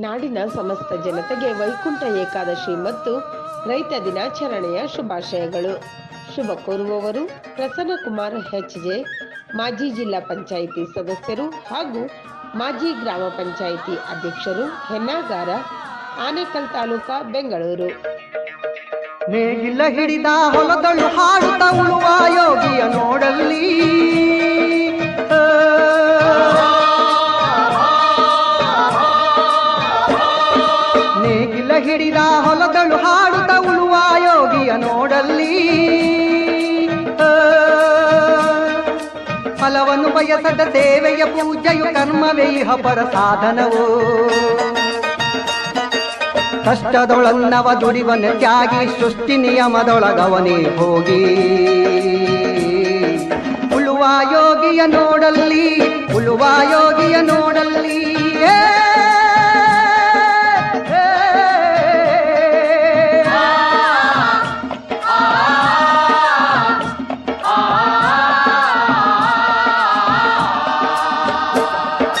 ನಾಡಿನ ಸಮಸ್ತ ಜನತೆಗೆ ವೈಕುಂಠ ಏಕಾದಶಿ ಮತ್ತು ರೈತ ದಿನಾಚರಣೆಯ ಶುಭಾಶಯಗಳು. ಶುಭ ಕೋರುವವರು ಪ್ರಸನ್ನ ಕುಮಾರ್ ಎಚ್ ಜೆ ಮಾಜಿ ಜಿಲ್ಲಾ ಪಂಚಾಯಿತಿ ಸದಸ್ಯರು ಹಾಗೂ ಮಾಜಿ ಗ್ರಾಮ ಪಂಚಾಯಿತಿ ಅಧ್ಯಕ್ಷರು ಹೆನ್ನಾಗಾರ ಆನೇಕಲ್ ತಾಲೂಕಾ ಬೆಂಗಳೂರು. ಹಿಡಿದ ಹೊಲದಳು ಹಾಡುತ್ತ ಉಳುವ ಯೋಗಿಯ ನೋಡಲ್ಲಿ. ಹಿಡಿದ ಹೊಲದಳು ಹಾಡುತ್ತ ಉಳುವ ಯೋಗಿಯ ನೋಡಲ್ಲಿ. ಫಲವನ್ನು ಬಯಸದ ಸೇವೆಯ ಪೂಜೆಯು ಕರ್ಮವೇ, ಇಹ ಪರ ಸಾಧನವು ಕಷ್ಟದೊಳನ್ನವ ದುಡಿವನ ತ್ಯಾಗಿ, ಸೃಷ್ಟಿ ನಿಯಮದೊಳಗವನೇ ಹೋಗಿ ಉಳುವ ಯೋಗಿಯ ನೋಡಲ್ಲಿ, ಉಳುವ